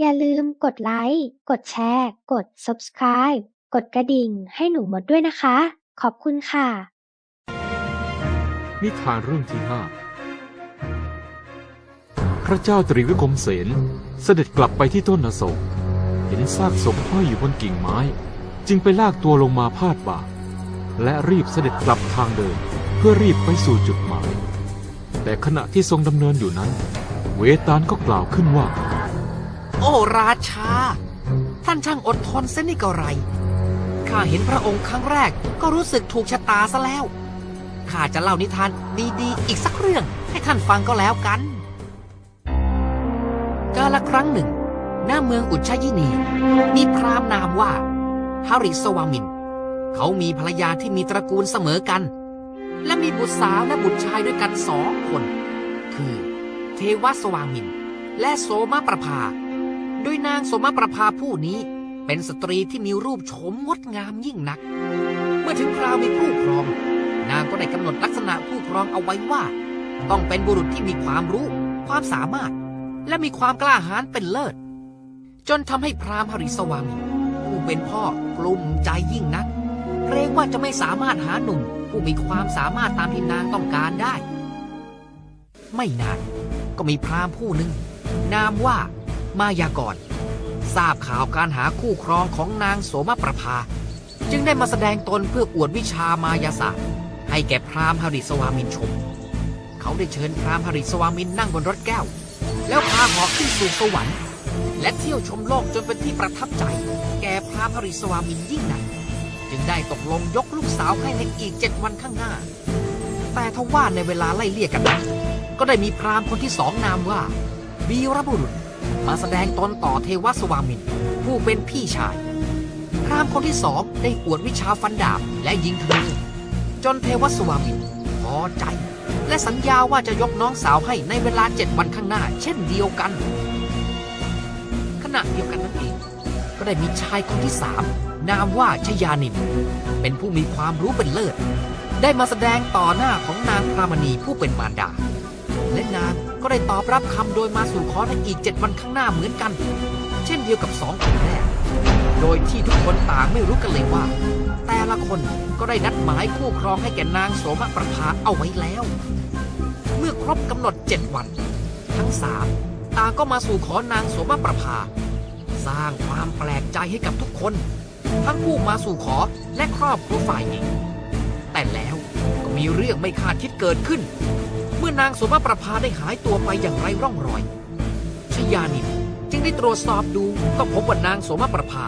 อย่าลืมกดไลค์ กดแชร์ กด subscribe กดกระดิ่งให้หนูมดด้วยนะคะ ขอบคุณค่ะ นิทานเรื่องที่ห้าพระเจ้าตรีวิกรมเสนเสด็จกลับไปที่ต้นอโศก เห็นซากศพห้อยอยู่บนกิ่งไม้ จึงไปลากตัวลงมาพาดบ่า และรีบเสด็จกลับทางเดิมเพื่อรีบไปสู่จุดหมาย แต่ขณะที่ทรงดำเนินอยู่นั้น เวตาลก็กล่าวขึ้นว่า โอ้ราชา ท่านช่างอดทนเส้นนี่ก็ไร ข้าเห็นพระองค์ครั้งแรกก็รู้สึกถูกชะตาซะแล้ว ข้าจะเล่านิทานดีๆ อีกสักเรื่องให้ท่านฟังก็แล้วกัน กาละครั้งหนึ่ง หน้าเมืองอุชยินี มีพราหมณ์นามว่าฮาริสวามิน เขามีภรรยาที่มีตระกูลเสมอกัน และมีบุตรสาวและบุตรชายด้วยกันสองคน คือ เทวสวามิน และโสมาประภา โดยนางสมประภาผู้นี้เป็นสตรีที่มีรูปโฉมงดงามยิ่งนัก เมื่อถึงคราวมีผู้ครอง นางก็ได้กำหนดลักษณะผู้ครองเอาไว้ว่า ต้องเป็นบุรุษที่มีความรู้ ความสามารถ และมีความกล้าหาญเป็นเลิศ จนทำให้พราหมณ์หริสวังผู้เป็นพ่อกลุ้มใจยิ่งนักเกรงว่าจะไม่สามารถหาหนุ่ม ผู้มีความสามารถตามที่นางต้องการได้ ไม่นานก็มีพราหมณ์ผู้หนึ่ง นามว่า มายากร ทราบข่าวการหาคู่ครองของนางโสมประภา จึงได้มาแสดงตนเพื่ออวดวิชามายาศาสตร์ ให้แก่พราหมณ์หริสวามินชม เขาได้เชิญพราหมณ์หริสวามินนั่งบนรถแก้ว แล้วพาหอขึ้นสู่สวรรค์ และเที่ยวชมโลกจนเป็นที่ประทับใจ แก่พราหมณ์หริสวามินยิ่งนักจึงได้ตกลงยกลูกสาวให้ในอีกเจ็ดวันข้างหน้า แต่ทว่าในเวลาไล่เลี่ยกันนั้นก็ได้มีพราหมณ์คนที่สองนามว่าวีรบุรุษ มาแสดงตนต่อเทวสวามิน ผู้เป็นพี่ชาย พรามคนที่สองได้อวดวิชาฟันดาบและยิงธนูจนเทวสวามินพอใจ และสัญญาว่าจะยกน้องสาวให้ในเวลาเจ็ดวันข้างหน้า เช่นเดียวกัน ขณะเดียวกันนั่นเองก็ได้มีชายคนที่สามนามว่าชยานิน เป็นผู้มีความรู้เป็นเลิศ ได้มาแสดงต่อหน้าของนางพรามณีผู้เป็นมารดา และนางก็ได้ตอบรับคำโดยมาสู่ขอในอีกเจ็ดวันข้างหน้าเหมือนกัน เช่นเดียวกับสองคนแรก โดยที่ทุกคนต่างไม่รู้กันเลยว่า แต่ละคนก็ได้นัดหมายคู่ครองให้แก่นางโสมประภาเอาไว้แล้ว เมื่อครบกำหนดเจ็ดวัน ทั้งสามต่างก็มาสู่ขอนางโสมประภา สร้างความแปลกใจให้กับทุกคน ทั้งผู้มาสู่ขอและครอบครัวฝ่ายหญิงแต่แล้วก็มีเรื่องไม่คาดคิดเกิดขึ้น มื่อนางโสมประภาได้หายตัวไปอย่างไรร่องรอย ชยานินจึงได้ตรวจสอบดูก็พบว่านางโสมประภา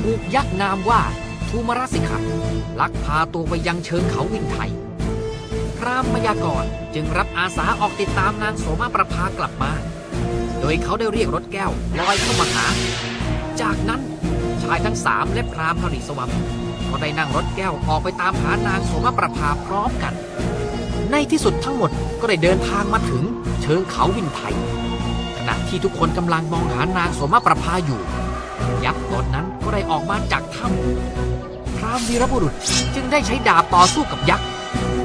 ถูกยักษ์นามว่าทูมรสิกะลักพาตัวไปยังเชิงเขาวินไทยพรามมยากรจึงรับอาสาออกติดตามนางโสมประภากลับมา โดยเขาได้เรียกรถแก้วลอยเข้ามาหา จากนั้นชายทั้งสามและพรามหริสวัมก็ได้นั่งรถแก้วออกไปตามหานางโสมประภาพร้อมกัน ในที่สุดทั้งหมดก็ได้เดินทางมาถึงเชิงเขาวินไทยขณะที่ทุกคนกำลังมองหานางสมประภาอยู่ ยักษ์ตนนั้นก็ได้ออกมาจากถ้ำพรามวีรบุรุษจึงได้ใช้ดาบต่อสู้กับยักษ์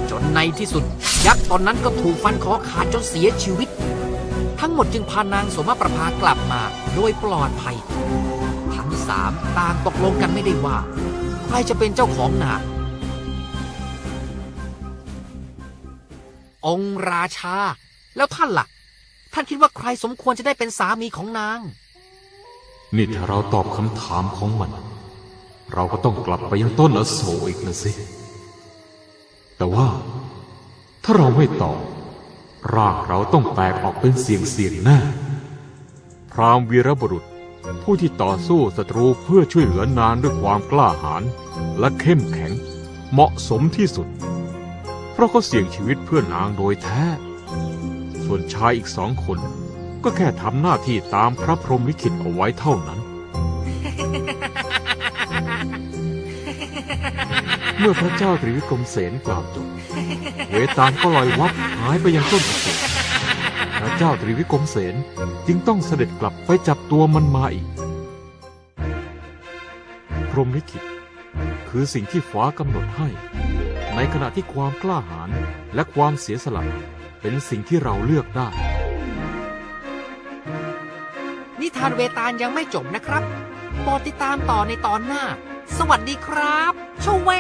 จนในที่สุด ยักษ์ตนนั้นก็ถูกฟันคอขาดจนเสียชีวิต ทั้งหมดจึงพานางสมประภากลับมาโดยปลอดภัย ทั้งสามต่างตกลงกันไม่ได้ว่า ใครจะเป็นเจ้าของนาง องค์ราชา แล้วท่านล่ะ ท่านคิดว่าใครสมควรจะได้เป็นสามีของนาง นี่ถ้าเราตอบคำถามของมัน เราก็ต้องกลับไปยังต้นอโศกอีกนะสิ แต่ว่า ถ้าเราไม่ตอบรางเราต้องแตกออกเป็นเสียงเสียงแน่พรามวีรบุรุษ ผู้ที่ต่อสู้ศัตรูเพื่อช่วยเหลือนางด้วยความกล้าหาญและเข้มแข็ง เหมาะสมที่สุด เพราะเขาเสี่ยงชีวิตเพื่อนางโดยแท้ ส่วนชายอีกสองคน ก็แค่ทำหน้าที่ตามพระพรหมลิขิตเอาไว้เท่านั้น เมื่อพระเจ้าตรีวิกรมเสนกล่าวจบ เวตาลก็ลอยวับหายไปยังต้นอโศกพระเจ้าตรีวิกรมเสนจึงต้องเสด็จกลับไปจับตัวมันมาอีก พรหมลิขิตคือสิ่งที่ฟ้ากำหนดให้ ในขณะที่ความกล้าหาญและความเสียสละเป็นสิ่งที่เราเลือกได้ นิทานเวตาลยังไม่จบนะครับ โปรดติดตามต่อในตอนหน้า สวัสดีครับชวแว